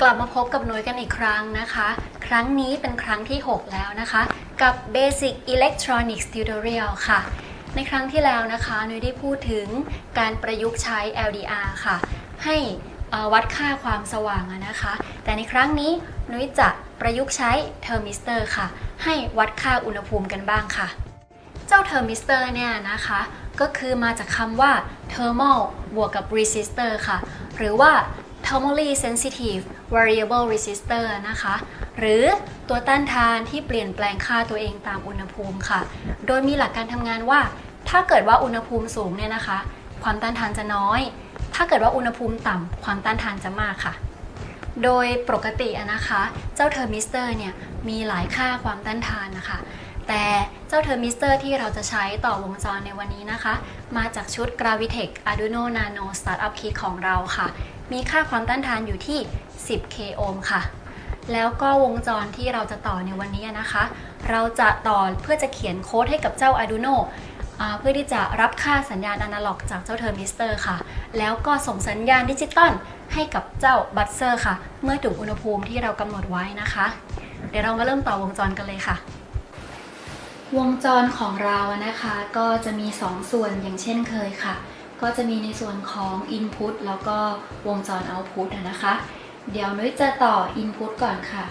กลับมาพบกับนุ้ยกันอีกครั้งนะคะ ครั้งนี้เป็นครั้งที่ 6 แล้วนะคะ กับ Basic Electronics Tutorial ค่ะ ในครั้งที่แล้วนะคะ นุ้ยได้พูดถึงการประยุกต์ใช้ LDR ค่ะ ให้วัดค่าความสว่างนะคะ แต่ในครั้งนี้นุ้ยจะประยุกต์ใช้เทอร์มิสเตอร์ค่ะ ให้วัดค่าอุณหภูมิกันบ้างค่ะ เจ้าเทอร์มิสเตอร์เนี่ยนะคะ ก็คือมาจากคำว่า thermal บวกกับ resistor ค่ะ หรือว่า thermally sensitive variable resistor นะคะ หรือตัวต้านทานที่เปลี่ยนแปลงค่าตัวเองตามอุณหภูมิค่ะ โดยมีหลักการทำงานว่า ถ้าเกิดว่าอุณหภูมิสูงเนี่ยนะคะ ความต้านทานจะน้อย ถ้าเกิดว่าอุณหภูมิต่ำความต้านทานจะมากค่ะ โดยปกติอะนะคะ เจ้าเทอร์มิสเตอร์เนี่ยมีหลายค่าความต้านทานนะคะ แต่ เจ้าเทอร์มิสเตอร์ที่เราจะใช้ต่อวงจรในวันนี้นะคะ มาจากชุด Gravitech Arduino Nano Startup Kit ของเราค่ะ มีค่าความต้านทานอยู่ที่ 10 k โอห์มค่ะ แล้วก็วงจรที่เราจะต่อในวันนี้นะคะ เราจะต่อเพื่อจะเขียนโค้ดให้กับเจ้า Arduino เพื่อที่จะรับค่าสัญญาณอนาล็อกจากเจ้าเทอร์มิสเตอร์ค่ะ แล้วก็ส่งสัญญาณดิจิตอลให้กับเจ้าบัตเซอร์ค่ะ เมื่อถึงอุณหภูมิที่เรากำหนดไว้นะคะ เดี๋ยวเรามาเริ่มต่อวงจรกันเลยค่ะ วงจรของเรานะคะก็จะมี 2 ส่วนอย่างเช่นเคยค่ะ ก็จะมีในส่วนของ Input แล้วก็วงจร Output นะคะ เดี๋ยวนุ้ยจะต่อ Input ก่อนค่ะ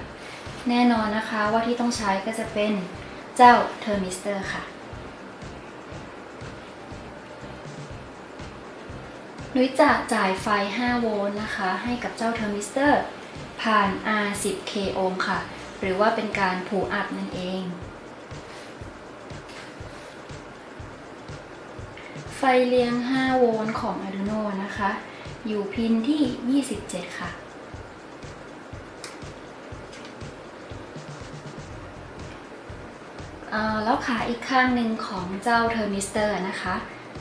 แน่นอนนะคะว่าที่ต้องใช้ก็จะเป็นเจ้าเทอร์มิสเตอร์ค่ะนุ้ยจะจ่ายไฟ 5 โวลต์นะคะ ให้กับเจ้าเทอร์มิสเตอร์ ผ่าน R10K โอห์มค่ะ หรือว่าเป็นการผูอัพนั่นเอง ไฟเลี้ยง 5 โวลต์ของ Arduino นะคะ อยู่พินที่ 27 ค่ะอ่อแล้วขาอีกข้างหนึ่งของเจ้าเทอร์มิสเตอร์นะคะ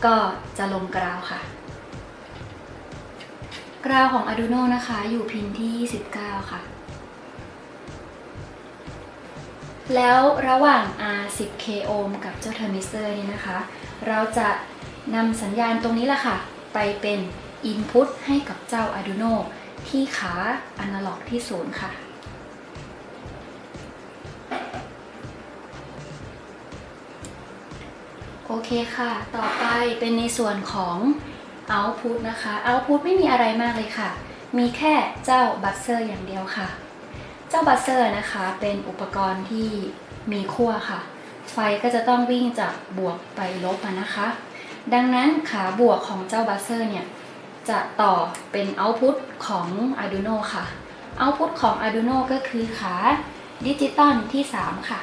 ก็จะลงกราวค่ะ กราวของ Arduino นะคะอยู่พินที่ 29 ค่ะ แล้วระหว่าง R10K โอห์มกับเจ้าเทอร์มิสเตอร์นี่นะคะ เราจะ นำสัญญาณตรงนี้แหละค่ะ ไปเป็น Input ให้กับเจ้า Arduino ที่ขาอนาล็อกที่ศูนย์ค่ะ โอเคค่ะ ต่อไปเป็นในส่วนของ Output นะคะ Output ไม่มีอะไรมากเลยค่ะ มีแค่เจ้าบั z เซอร์อย่างเดียวค่ะ เจ้าบั z เซอร์นะคะเป็นอุปกรณ์ที่มีขั้วค่ะ ไฟก็จะต้องวิ่งจากบวกไปลบนะคะ ดังนั้นขาบวกของเจ้าบั z เซอร์เนี่ยจะต่อเป็น Output ของ Arduino ค่ะ Output ของ Arduino ก็คือขาดิจิตอลที่ 3 ค่ะ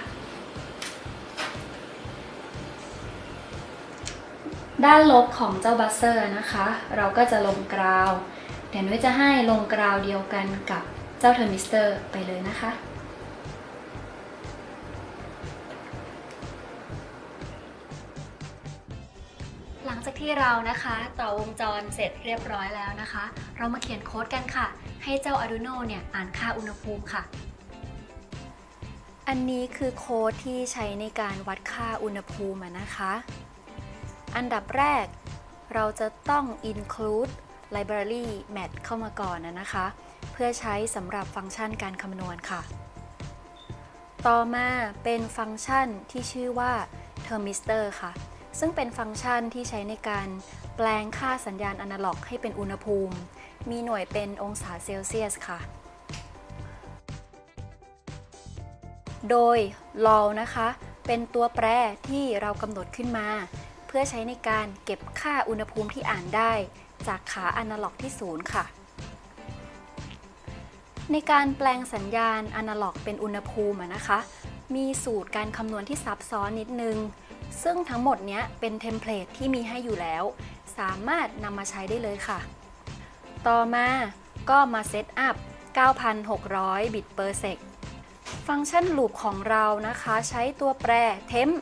ด้านลบของเจ้าบัสเซอร์นะคะ เราก็จะลงกราว เดี๋ยวนุ้ยจะให้ลงกราวเดียวกันกับเจ้าเทอร์มิสเตอร์ไปเลยนะคะ จากที่เรานะคะต่อวงจรเสร็จเรียบร้อยแล้วนะคะ เรามาเขียนโค้ดกันค่ะ ให้เจ้า Arduino เนี่ยอ่านค่าอุณหภูมิค่ะ อันนี้คือโค้ดที่ใช้ในการวัดค่าอุณหภูมินะคะ อันดับแรกเราจะต้อง include library mat เข้ามาก่อนนะคะ เพื่อใช้สำหรับฟังก์ชันการคำนวณค่ะ ต่อมาเป็นฟังก์ชันที่ชื่อว่า thermistor ค่ะ ซึ่งเป็นฟังก์ชันที่ใช้ในการแปลงค่าสัญญาณอนาล็อกให้เป็นอุณหภูมิ มีหน่วยเป็นองศาเซลเซียสค่ะ โดย law นะคะ เป็นตัวแปรที่เรากำหนดขึ้นมา เพื่อใช้ในการเก็บค่าอุณหภูมิที่อ่านได้ จากขาอนาล็อกที่ศูนย์ค่ะ ในการแปลงสัญญาณอนาล็อกเป็นอุณหภูมินะคะ มีสูตรการคำนวณที่ซับซ้อนนิดนึง ซึ่งทั้งหมดนี้เป็นเทมเพลตที่มีให้อยู่แล้ว สามารถนำมาใช้ได้เลยค่ะ ต่อมาก็มาเซตอัพ 9,600 บิตเปอร์เซกฟังก์ชันลูปของเรานะคะใช้ตัวแปร temp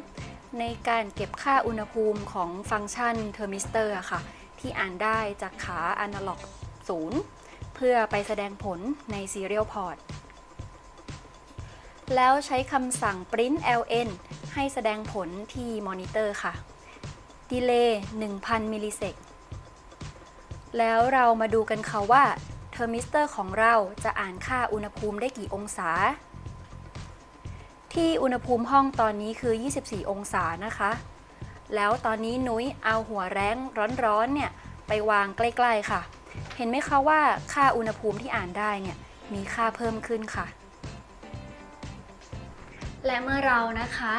ในการเก็บค่าอุณหภูมิของฟังก์ชันเทอร์มิสเตอร์ค่ะ ที่อ่านได้จากขาอนาล็อก 0 เพื่อไปแสดงผลใน Serial Port แล้วใช้คำสั่ง print ln ให้แสดงผลที่มอนิเตอร์ค่ะ Delay 1000 มิลลิเซกแล้วเรามาดูกันค่ะว่าเทอร์มิสเตอร์ของเราจะอ่านค่าอุณหภูมิได้กี่องศา ที่อุณหภูมิห้องตอนนี้คือ 24 องศานะคะ แล้วตอนนี้นุ้ยเอาหัวแรงร้อนๆเนี่ยไปวางใกล้ๆค่ะ เห็นไหมคะว่าค่าอุณหภูมิที่อ่านได้เนี่ยมีค่าเพิ่มขึ้นค่ะ และเมื่อเรานะคะ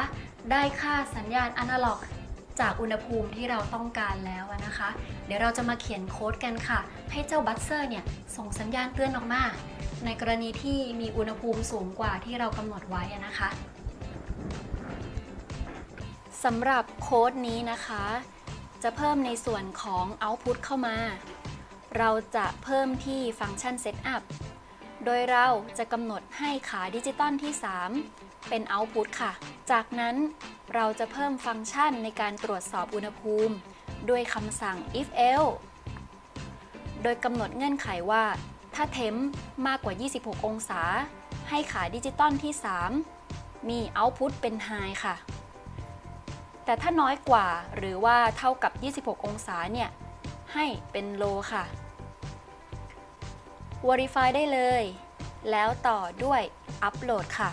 ได้ค่าสัญญาณอนาล็อก จากอุณหภูมิที่เราต้องการแล้วนะคะ เดี๋ยวเราจะมาเขียนโค้ดกันค่ะ ให้เจ้าบัสเซอร์เนี่ยส่งสัญญาณเตือนออกมา ในกรณีที่มีอุณหภูมิสูงกว่าที่เรากำหนดไว้นะคะสำหรับโค้ดนี้นะคะ จะเพิ่มในส่วนของ Output เข้ามา เราจะเพิ่มที่ฟังก์ชัน Setup โดยเราจะกำหนดให้ขาดิจิตอลที่ 3 เป็น Output ค่ะ จากนั้นเราจะเพิ่มฟังก์ชันในการตรวจสอบอุณหภูมิ ด้วยคำสั่ง if else โดยกำหนดเงื่อนไขว่า ถ้าเทมมากกว่า 26 องศา ให้ขาดิจิตอลที่ 3 มี Output เป็น High ค่ะ แต่ถ้าน้อยกว่าหรือว่าเท่ากับ 26 องศาเนี่ย ให้เป็น Low ค่ะ Verify ได้เลย แล้วต่อด้วย Upload ค่ะ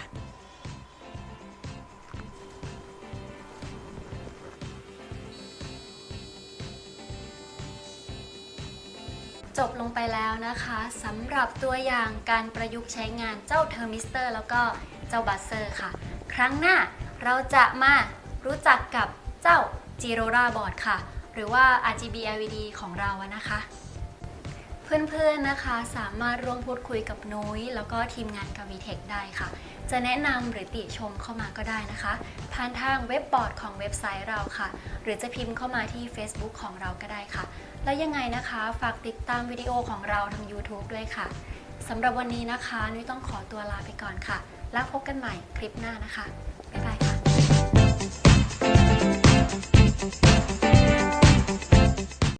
จบลงไปแล้วนะคะสำหรับตัวอย่างการประยุกต์ใช้งานเจ้าเทอร์มิสเตอร์แล้วก็เจ้าบัสเซอร์ค่ะ ครั้งหน้าเราจะมารู้จักกับเจ้า g i r o r a Board ค่ะ หรือว่า RGB LED ของเราอะนะคะ เพื่อนๆนะคะสามารถร่วมพูดคุยกับนุ้ยแล้วก็ทีมงานกวีเทคได้ค่ะ จะแนะนำหรือติชมเข้ามาก็ได้นะคะ ผ่านทางเว็บบอร์ดของเว็บไซต์เราค่ะ หรือจะพิมพ์เข้ามาที่ Facebook ของเราก็ได้ค่ะ และยังไงนะคะฝากติดตามวิดีโอของเราทาง YouTube ด้วยค่ะสำหรับวันนี้นะคะนุ้ยต้องขอตัวลาไปก่อนค่ะ แล้วพบกันใหม่คลิปหน้านะคะ บ๊ายบายค่ะ